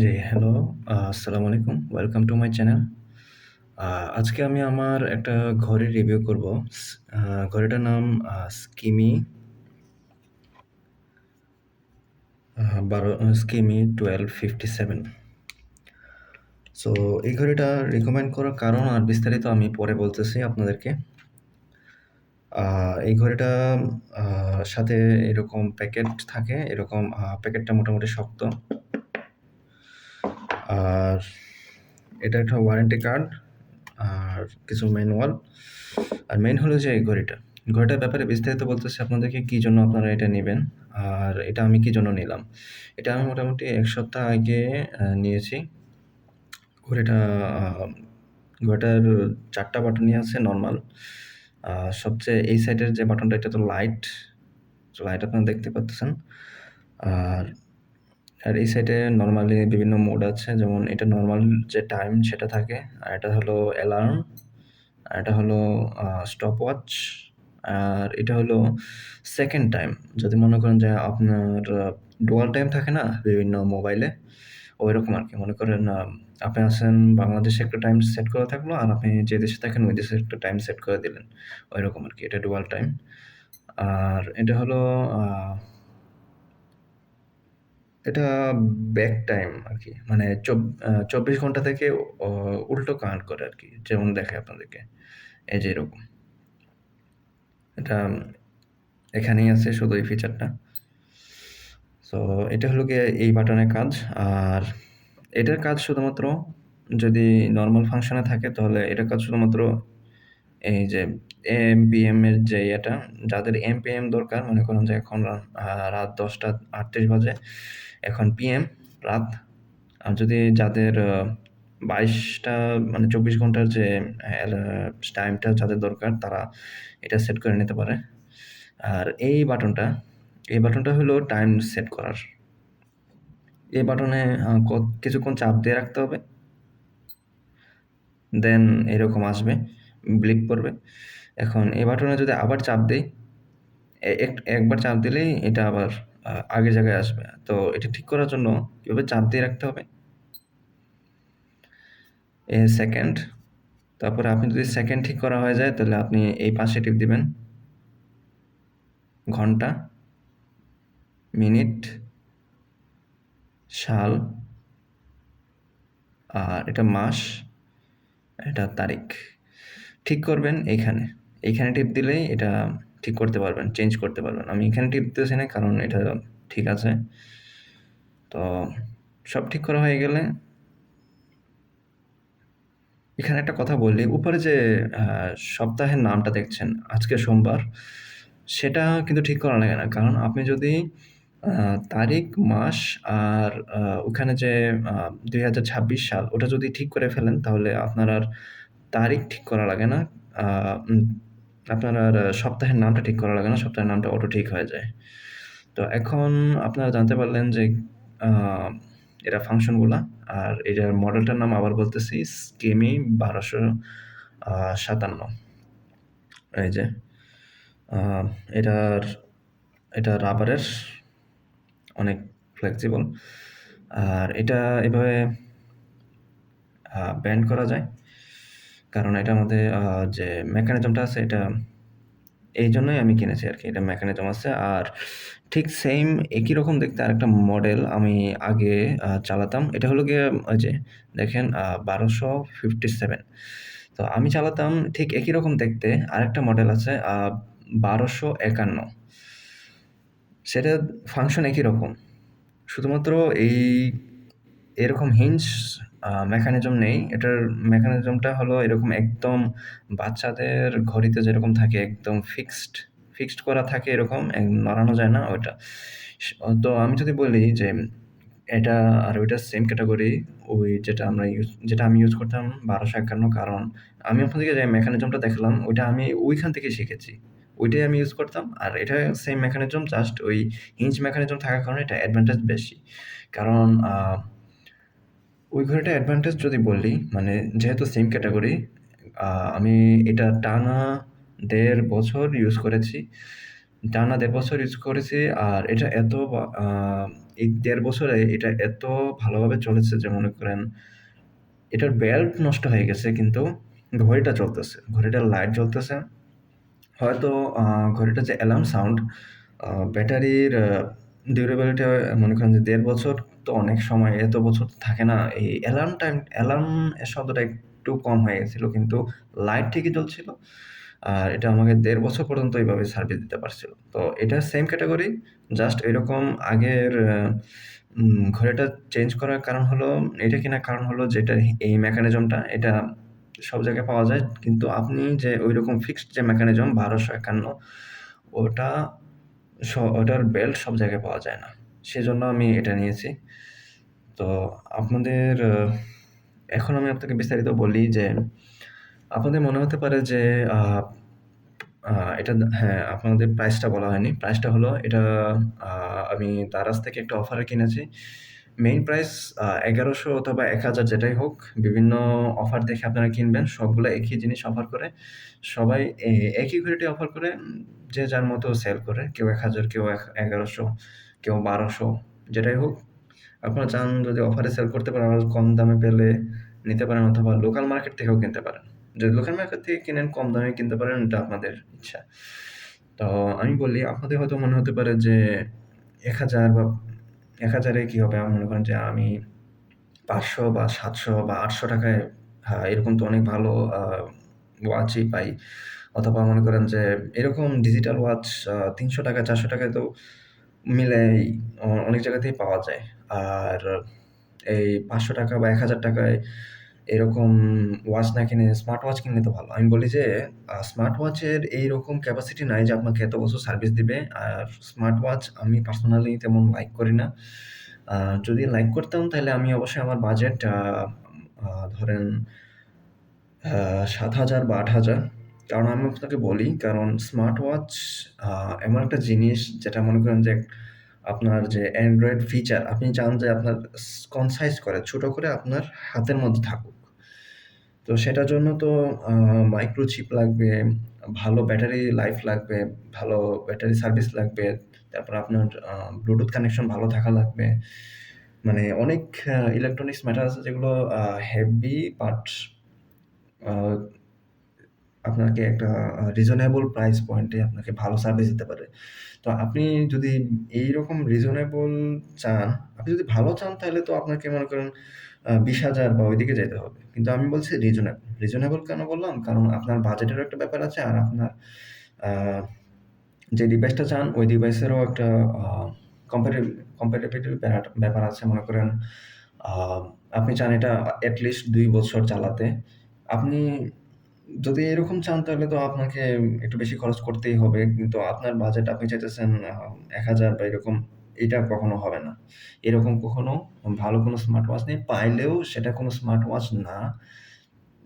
জি, hello. আসসালামু আলাইকুম। Welcome to my channel. আজকে আমি আমার একটা ঘড়ির রিভিউ করব। ঘড়িটার নাম Skimmy আ ১২ আ Skimmy 1257 সো এই ঘড়িটা রিকমেন্ড করার কারণ আর বিস্তারিত আমি পরে বলতেছি আপনাদেরকে। এই ঘড়িটা সাথে এরকম প্যাকেট থাকে। এরকম প্যাকেটটা মোটামুটি শক্ত। আর এটা একটা ওয়ারেন্টি কার্ড আর কিছু ম্যানুয়াল। আর মেইন হলো যে এই ঘড়িটা। ঘড়িটার ব্যাপারে বিস্তারিত বলতেছি আপনাদেরকে কী জন্য আপনারা এটা নেবেন আর এটা আমি কী জন্য নিলাম। এটা আমি মোটামুটি এক সপ্তাহ আগে নিয়েছি। ঘড়িটা ঘড়িটার ৪ টা বাটনই আছে নর্মাল সবচেয়ে এই সাইডের যে বাটনটা এটা তো লাইট। লাইট আপনারা দেখতে পারতেছেন। আর, আর এই সাইডে নর্মালি বিভিন্ন মোড আছে। যেমন এটা নর্মাল যে টাইম সেটা থাকে। আর এটা হলো অ্যালার্ম। আর এটা হলো স্টপ ওয়াচ আর এটা হলো সেকেন্ড টাইম। যদি মনে করেন যে আপনার ডুয়াল টাইম থাকে না বিভিন্ন মোবাইলে? ওই রকম আর কি মনে করেন আপনি আসেন বাংলাদেশে একটা টাইম সেট করা থাকল, আর আপনি যে দেশে থাকেন ওই দেশে একটা টাইম সেট করে দিলেন। ওই রকম আর কি এটা ডুয়াল টাইম। আর এটা হলো এটা ব্যাক টাইম আর কি মানে চব্বিশ ঘণ্টা থেকে উল্টো কাউন্ট করে আর কি যেমন দেখে আপনাদেরকে। এই যে এরকম। এটা এখানেই আছে শুধু এই ফিচারটা। সো এটা হলো গিয়ে এই বাটনের কাজ। আর এটার কাজ শুধুমাত্র যদি নর্মাল ফাংশন থাকে তাহলে এটার কাজ শুধুমাত্র এই যে এএম, পিএম এর যে ইয়েটা, যাদের এম-পিএম দরকার মনে করেন যে এখন রাত ১০টা ৩৮ বাজে। এখন পিএম রাত। আর যদি যাদের বাইশটা মানে ২৪ ঘণ্টার যে টাইমটা যাদের দরকার তারা এটা সেট করে নিতে পারে। আর এই বাটনটা, এই বাটনটা হলো টাইম সেট করার। এই বাটনে কিছুক্ষণ চাপ দিয়ে রাখতে হবে। দেন এরকম আসবে, ব্লিপ করবে। এখন এই বাটনে যদি আবার চাপ দেই, এক একবার চাপ দিলেই এটা আবার আ আগের জায়গায় আসবে। তো এটা ঠিক করার জন্য এভাবে চাপ দিয়ে রাখতে হবে। A second. তারপরে আপনি যদি সেকেন্ড ঠিক করা হয়ে যায়, তাহলে আপনি এই পাশে টিপ দিবেন। ঘণ্টা। মিনিট। সাল। আর এটা মাস। এটা তারিখ। ঠিক করবেন এইখানে। এইখানে টিপ দিলেই এটা ঠিক করতে পারবেন, চেঞ্জ করতে পারবেন। আমি এখানে টিপ দিতেছি না কারণ এটা ঠিক আছে। তো সব ঠিক করা হয়ে গেলে এখানে একটা কথা বলি, উপরে যে সপ্তাহের নামটা দেখছেন, আজকে সোমবার, সেটা কিন্তু ঠিক করা লাগে না। কারণ আপনি যদি তারিখ, মাস আর ওখানে যে আ ২০২৬ সাল ওটা যদি ঠিক করে ফেলেন তাহলে আপনার আর তারিখ ঠিক করা লাগে না। আপনার আর সপ্তাহের নামটা ঠিক করা লাগে না। সপ্তাহের নামটা অটো ঠিক হয়ে যায়। তো এখন আপনারা জানতে পারলেন যে আ এটার ফাংশনগুলা। আর এটার মডেলটার নাম আবার বলতেছি স্কেমি বারোশো সাতান্ন এই যে। এটার, এটা রাবারের। অনেক ফ্লেক্সিবল। আর এটা এভাবে ব্যান্ড করা যায়। কারণ এটার মধ্যে আ যে মেকানিজমটা আছে এটা এই জন্যই আমি কিনেছি আর কি এটা মেকানিজম আছে। আর ঠিক সেইম একই রকম দেখতে আরেকটা মডেল আমি আগে চালাতাম। এটা হলো গিয়ে ওই যে দেখেন আ ১২৫৭ তো আমি চালাতাম ঠিক একই রকম দেখতে আরেকটা মডেল আছে বারোশো একান্ন সেটা ফাংশন একই রকম। শুধুমাত্র এই এরকম হিঞ্জ মেকানিজম নেই। এটার মেকানিজমটা হলো এরকম একদম বাচ্চাদের ঘড়িতে যেরকম থাকে একদম ফিক্সড, ফিক্সড করা থাকে এরকম, নড়ানো যায় না ওইটা। তো আমি যদি বলি যে এটা আর ওইটা সেম ক্যাটাগরি ওই যেটা আমরা ইউজ যেটা আমি ইউজ করতাম ১২৫১ কারণ আমি আপনাদেরকে যে মেকানিজমটা দেখালাম ওইটা আমি ওইখান থেকে শিখেছি। ওইটাই আমি ইউজ করতাম। আর এটা সেম মেকানিজম জাস্ট ওই হিঞ্জ মেকানিজম থাকার কারণে এটা অ্যাডভান্টেজ বেশি। কারণ ওই ঘড়িটা অ্যাডভান্টেজ যদি বলি, মানে যেহেতু সেম ক্যাটাগরি আমি এটা টানা দেড় বছর ইউজ করেছি। টানা দেড় বছর ইউজ করেছি আর এটা এত এই দেড় বছরে এটা এত ভালোভাবে চলেছে যে মনে করেন এটার বেল্ট নষ্ট হয়ে গেছে কিন্তু ঘড়িটা চলতেছে। ঘড়িটার লাইট জ্বলতেছে। হয়তো আ ঘড়িটার যে অ্যালার্ম সাউন্ড ব্যাটারির ডিউরেবিলিটি মনে করেন যে দেড় বছর, তো অনেক সময় এত বছর থাকে না। এই অ্যালার্ম টাইম অ্যালার্ম শব্দটা একটু কম হয়ে গেছিল, কিন্তু লাইট ঠিকই জ্বলছিল। আর এটা আমাকে দেড় বছর পর্যন্ত এইভাবে সার্ভিস দিতে পারছিল। তো এটা সেম ক্যাটাগরি জাস্ট এরকম আগের ঘড়িটা চেঞ্জ করার কারণ হলো, এটা কেনার কারণ হলো যেটা এই মেকানিজমটা এটা সব জায়গায় পাওয়া যায়। কিন্তু আপনি যে ঐরকম ফিক্সড যে মেকানিজম ১২৫১ ওটা স ওটার বেল্ট সব জায়গায় পাওয়া যায় না। সেজন্য আমি এটা নিয়েছি। তো আপনাদের এখন আমি আপনাকে বিস্তারিত বলি যে আপনাদের মনে হতে পারে যে এটা হ্যাঁ, আপনাদের প্রাইসটা বলা হয়নি। প্রাইসটা হলো এটা আমি দারাজ থেকে একটা অফারে কিনেছি। মেইন প্রাইস এগারোশো অথবা এক হাজার যেটাই হোক, বিভিন্ন অফার দেখে আপনারা কিনবেন। সবগুলো একই জিনিস অফার করে। সবাই একই ঘড়িটি অফার করে। যে যার মতো সেল করে। কেউ ১০০০, কেউ এগারোশো কেউ বারোশো যেটাই হোক। আপনারা চান যদি অফারে সেল করতে পারেন আরও কম দামে পেলে নিতে পারেন অথবা লোকাল মার্কেট থেকেও কিনতে পারেন। যদি লোকাল মার্কেট থেকে কিনেন কম দামে কিনতে পারেন এটা আপনাদের ইচ্ছা। তো আমি বলি আপনাদের হয়তো মনে হতে পারে যে ১০০০ বা ১০০০ হাজারে কী হবে? আমি মনে করেন যে আমি ৫০০ বা ৭০০ বা ৮০০ টাকায় হ্যাঁ, এরকম তো অনেক ভালো ওয়াচই পাই। অথবা মনে করেন যে এরকম ডিজিটাল ওয়াচ তিনশো টাকা চারশো টাকায় তো মিলে অনেক জায়গাতেই পাওয়া যায়। আর এই ৳৫০০ বা এক হাজার টাকায় এরকম ওয়াচ না কিনে স্মার্ট ওয়াচ কিনলে তো ভালো। আমি বলি যে স্মার্ট ওয়াচের এইরকম ক্যাপাসিটি নাই যে আপনাকে এত বছর সার্ভিস দিবে। আর স্মার্ট ওয়াচ আমি পার্সোনালি তেমন লাইক করি না। যদি লাইক করতাম তাহলে আমি অবশ্যই আমার বাজেট ধরেন সাত হাজার বা ৮০০০ কারণ আমি আপনাকে বলি কারণ স্মার্ট ওয়াচ এমন একটা জিনিস যেটা মনে করেন যে আপনার যে অ্যান্ড্রয়েড ফিচার আপনি চান যে আপনার কনসাইজ করে, ছোট করে আপনার হাতের মধ্যে থাকুক। তো সেটার জন্য তো মাইক্রোচিপ লাগবে, ভালো ব্যাটারি লাইফ লাগবে, ভালো ব্যাটারি সার্ভিস লাগবে। তারপর আপনার ব্লুটুথ কানেকশন ভালো থাকা লাগবে। মানে অনেক ইলেকট্রনিক্স ম্যাটার আছে যেগুলো হেভি বাট আপনাকে একটা রিজনেবল প্রাইস পয়েন্টে আপনাকে ভালো সার্ভিস দিতে পারে। তো আপনি যদি এইরকম রিজনেবল চান, আপনি যদি ভালো চান তাহলে তো আপনাকে মনে করেন বিশ হাজার বা ওইদিকে যেতে হবে। কিন্তু আমি বলছি রিজনেবল। রিজনেবল কেন বললাম? কারণ আপনার বাজেটেরও একটা ব্যাপার আছে আর আপনার যে ডিভাইসটা চান ওই ডিভাইসেরও একটা আ কম্প্যাটিব কম্প্যাটিবিলিটি ব্যাপার আছে। মনে করেন আপনি চান এটা অ্যাটলিস্ট দুই ২ বছর চালাতে। আপনি যদি এরকম চান তাহলে তো আপনাকে একটু বেশি খরচ করতেই হবে। কিন্তু আপনার বাজেট আপনি চাইতেছেন এক হাজার বা এরকম, এটা কখনো হবে না। এরকম কখনো ভালো কোনো স্মার্ট ওয়াচ নেই। পাইলেও সেটা কোনো স্মার্ট ওয়াচ না।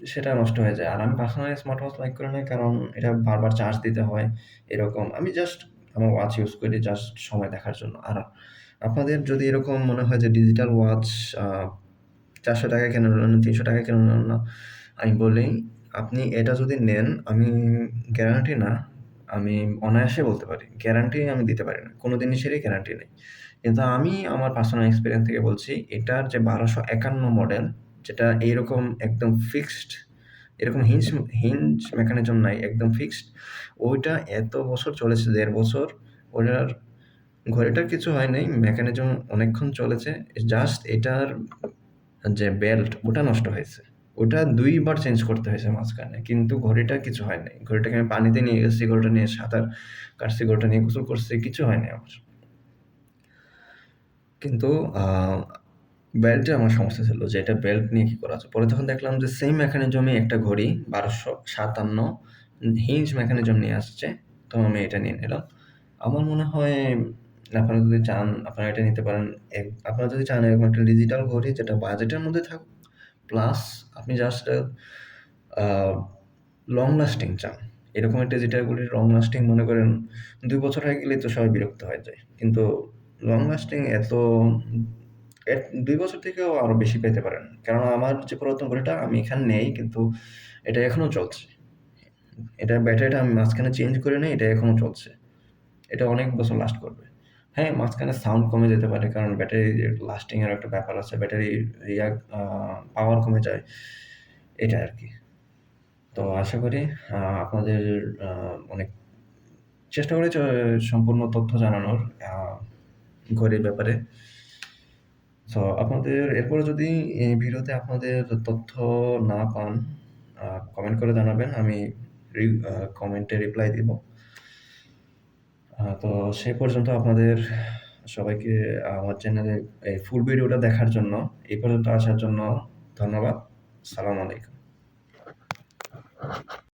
সেটা নষ্ট হয়ে যায়। আর আমি পার্সোনালি স্মার্ট ওয়াচ লাইক করি না কারণ এটা বারবার চার্জ দিতে হয়। এরকম আমি জাস্ট আমার ওয়াচ ইউজ করি জাস্ট সময় দেখার জন্য। আর আপনাদের যদি এরকম মনে হয় যে ডিজিটাল ওয়াচ আ ৳৪০০ কেন না ৳৩০০ কেন নেন না? আমি বলি আপনি এটা যদি নেন আমি গ্যারান্টি না, আমি অনায়াসে বলতে পারি। গ্যারান্টি আমি দিতে পারি না। কোন জিনিসেরই গ্যারান্টি নেই। কিন্তু আমি আমার পার্সোনাল এক্সপিরিয়েন্স থেকে বলছি এটার যে ১২৫১ মডেল যেটা এইরকম একদম ফিক্সড এরকম হিঞ্জ হিঞ্জ মেকানিজম নাই, একদম ফিক্সড। ওইটা এত বছর চলেছে দেড় বছর। ওটার ঘড়িটার কিছু হয় নাই। মেকানিজম অনেকক্ষণ চলেছে। জাস্ট এটার যে বেল্ট ওটা নষ্ট হয়েছে। ওটা দুইবার চেঞ্জ করতে হয়েছে মাঝখানে। কিন্তু ঘড়িটা কিছু হয় নাই। ঘড়িটাকে আমি পানিতে নিয়ে গেছি, ঘড়িটা নিয়ে সাঁতার কাটছি, ঘড়িটা নিয়ে গোসল করছি, কিছু হয় নাই আমার। কিন্তু বেল্টে আমার সমস্যা ছিল যে এটা বেল্ট নিয়ে কি করা যায়? পরে তখন দেখলাম যে সেম মেকানিজমই একটা ঘড়ি ১২৫৭ হিঞ্জ মেকানিজম নিয়ে আসছে। তো আমি এটা নিয়ে নিলাম। আমার মনে হয় আপনারা যদি চান আপনারা এটা নিতে পারেন। আপনারা যদি চান এরকম একটা ডিজিটাল ঘড়ি যেটা বাজেটের মধ্যে থাকুক, প্লাস আপনি জাস্ট লং লাস্টিং চান। এরকম একটা ঘড়ির লং লাস্টিং মনে করেন দুই বছর হয়ে গেলেই তো সবাই বিরক্ত হয়ে যায়। কিন্তু লং লাস্টিং এত ২ বছর থেকেও আরও বেশি পেতে পারেন। কেননা আমার যে পুরাতন ঘড়িটা আমি এখানে নেই কিন্তু এটা এখনও চলছে। এটা ব্যাটারিটা আমি মাঝখানে চেঞ্জ করি নাই, এটা এখনও চলছে। এটা অনেক বছর লাস্ট করবে। হ্যাঁ, মাঝখানে সাউন্ড কমে যেতে পারে কারণ ব্যাটারি লাস্টিং এর একটা ব্যাপার আছে। ব্যাটারি ইয়া পাওয়ার কমে যায়। এটা আর কি তো আশা করি আপনাদের অনেক চেষ্টা করেছি অ সম্পূর্ণ তথ্য জানানোর ঘড়ির ব্যাপারে। সো আপনাদের এরপরে যদি এই ভিডিওতে আপনাদের তথ্য না পান, কমেন্ট করে জানাবেন। আমি কমেন্টে রিপ্লাই দিব। তো সে পর্যন্ত আপনাদের সবাইকে আমার চ্যানেলে এই ফুল ভিডিওটা দেখার জন্য, এই পর্যন্ত আসার জন্য ধন্যবাদ। সালাম আলাইকুম।